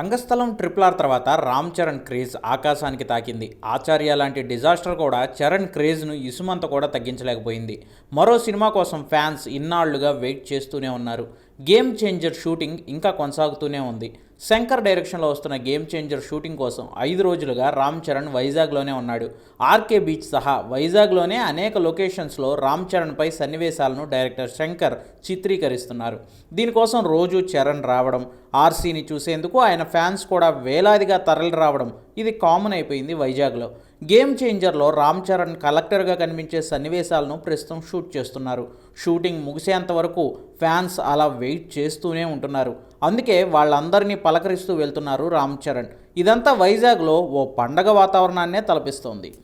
రంగస్థలం triple R తర్వాత Ram Charan craze ఆకాశానికి తాకింది. ఆచార్య లాంటి డిజాస్టర్ కూడా చరణ్ క్రేజ్ను ఇసుమంత కూడా తగ్గించలేకపోయింది. మరో సినిమా కోసం ఫ్యాన్స్ ఇన్నాళ్ళుగా వెయిట్ చేస్తూనే ఉన్నారు. గేమ్ చేంజర్ షూటింగ్ ఇంకా కొనసాగుతూనే ఉంది. శంకర్ డైరెక్షన్లో వస్తున్న గేమ్ చేంజర్ షూటింగ్ కోసం ఐదు రోజులుగా రామ్ చరణ్ వైజాగ్లోనే ఉన్నాడు. ఆర్కే బీచ్ సహా వైజాగ్లోనే అనేక లొకేషన్స్లో రామ్ చరణ్పై సన్నివేశాలను డైరెక్టర్ శంకర్ చిత్రీకరిస్తున్నారు. దీనికోసం రోజు చరణ్ రావడం ఆర్సీని చూసేందుకు ఆయన ఫ్యాన్స్ కూడా వేలాదిగా తరలి రావడం ఇది కామన్ అయిపోయింది వైజాగ్లో. గేమ్ చేంజర్లో రామ్ చరణ్ కలెక్టర్గా కనిపించే సన్నివేశాలను ప్రస్తుతం షూట్ చేస్తున్నారు. షూటింగ్ ముగిసేంత వరకు ఫ్యాన్స్ అలా వెయిట్ చేస్తూనే ఉంటున్నారు. అందుకే వాళ్ళందరినీ పలకరిస్తూ వెళ్తున్నారు రామ్ చరణ్. ఇదంతా వైజాగ్లో ఓ పండగ వాతావరణాన్నే తలపిస్తోంది.